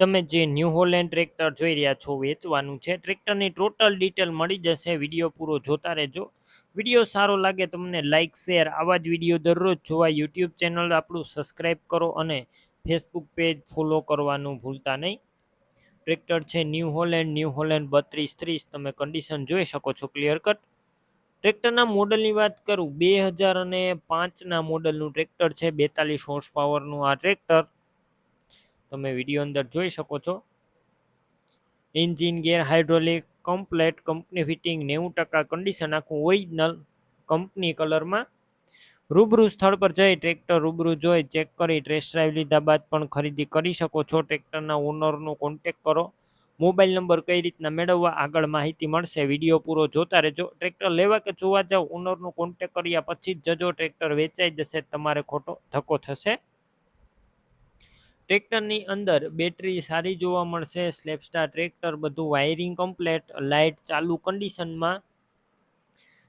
તમે જે new Holland tractor જોઈ રહ્યા છો, વેચવાનું છે. ટ્રેક્ટરની ટોટલ ડિટેલ મળી જશે. વીડિયો પૂરો જોતા રહેજો. વીડિયો સારો લાગે તમને લાઇક શેર આવા જ વીડિયો દરરોજ જોવા યુટ્યુબ ચેનલ આપણું સબસ્ક્રાઈબ કરો અને ફેસબુક પેજ ફોલો કરવાનું ભૂલતા નહીં. ટ્રેક્ટર છે ન્યૂ હોલેન્ડ ન્યૂ હોલેન્ડ બત્રીસ ત્રીસ. તમે કન્ડિશન જોઈ શકો છો ક્લિયર કટ ટ્રેક્ટરના મોડલની વાત કરું. બે હજાર અને પાંચના મોડલનું ટ્રેક્ટર છે. બેતાલીસ હોર્સ પાવરનું આ ટ્રેક્ટર તમે વીડિયો અંદર જોઈ શકો છો. Engine, gear hydraulic, complete company fitting, નેવું ટકા કન્ડિશન આખું ઓરિજિનલ કંપની કલરમાં રૂબરૂ સ્થળ પર જઈ ટ્રેક્ટર રૂબરૂ જોઈ ચેક કરી ટેસ્ટ ડ્રાઈવ લીધા બાદ પણ ખરીદી કરી શકો છો. ટ્રેક્ટરના ઓનરનો કોન્ટેક કરો. મોબાઈલ નંબર કઈ રીતના મેળવવા આગળ માહિતી મળશે, વીડિયો પૂરો જોતા રહેજો. ટ્રેક્ટર લેવા કે જોવા જાવ ઓનરનો કોન્ટેક કર્યા પછી જ જજો. ટ્રેક્ટર વેચાઈ જશે, તમારે ખોટો ધક્કો થશે. ટ્રેક્ટરની અંદર બેટરી સારી જોવા મળશે સ્લેપસ્ટાર ટ્રેક્ટર બધું, વાયરિંગ કમ્પ્લેટ, લાઇટ ચાલુ કન્ડિશનમાં.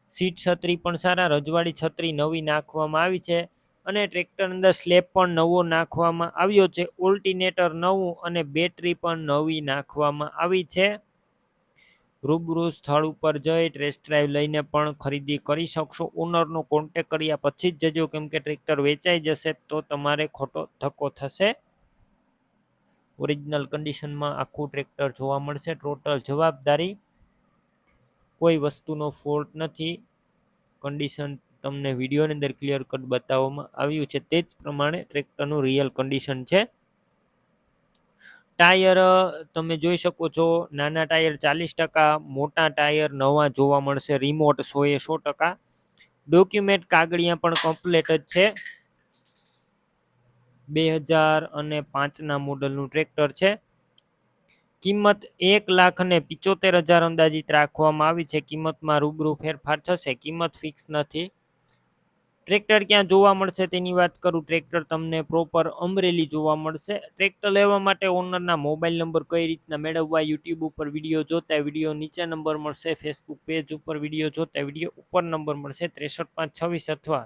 સીટ છત્રી પણ સારા, રજવાડી છત્રી નવી નાખવામાં આવી છે અને ટ્રેક્ટર અંદર સ્લેબ પણ નવો નાખવામાં આવ્યો છે. ઓલ્ટિનેટર નવું અને બેટરી પણ નવી નાખવામાં આવી છે. રૂબરૂ સ્થળ ઉપર જઈ ટેસ્ટ ડ્રાઈવ લઈને પણ ખરીદી કરી શકશો. ઓનરનો કોન્ટેક કર્યા પછી જ જજો, કેમ કે ટ્રેક્ટર વેચાઈ જશે તો તમારે ખોટો ધક્કો થશે. ઓરિજિનલ કન્ડિશનમાં આખું ટ્રેક્ટર જોવા મળશે. ટોટલ જવાબદારી કોઈ વસ્તુનો ફોલ્ટ નથી. કન્ડિશન તમને વિડીયોની અંદર ક્લિયર કટ બતાવવામાં આવ્યું છે. તે જ પ્રમાણે ટ્રેક્ટરનું રિયલ કન્ડિશન છે. ટાયર તમે જોઈ શકો છો, નાના ટાયર ચાલીસ ટકા, મોટા ટાયર નવા જોવા મળશે. રિમોટ સો એ સો ટકા. ડોક્યુમેન્ટ કાગળિયા પણ કમ્પ્લેટ જ છે. બે હજાર અને પાંચના મોડલનું ટ્રેક્ટર છે. કિંમત એક લાખ અને પિચોતેર હજાર અંદાજિત રાખવામાં આવી છે. કિંમતમાં રૂબરૂ ફેરફાર થશે. કિંમત ફિક્સ નથી. ટ્રેક્ટર ક્યાં જોવા મળશે તેની વાત કરું. ટ્રેક્ટર તમને પ્રોપર અમરેલી જોવા મળશે. ટ્રેક્ટર લેવા માટે ઓનરના મોબાઈલ નંબર કઈ રીતના મેળવવા, યુટ્યુબ ઉપર વીડિયો જોતા વીડિયો નીચે નંબર મળશે, ફેસબુક પેજ ઉપર વીડિયો જોતા વીડિયો ઉપર નંબર મળશે, ત્રેસઠ પાંચ છવ્વીસ અથવા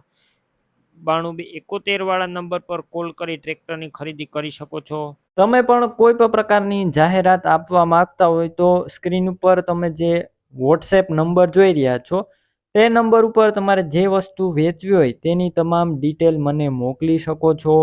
બાણું બે એકોતેર વાળા નંબર પર કોલ કરી ટ્રેક્ટરની ખરીદી કરી શકો છો. તમે પણ કોઈ પણ પ્રકારની જાહેરાત આપવા માંગતા હોય તો સ્ક્રીન ઉપર તમે જે વોટ્સએપ નંબર જોઈ રહ્યા છો, તે નંબર ઉપર તમારે જે વસ્તુ વેચવી હોય તેની તમામ ડિટેલ મને મોકલી શકો છો.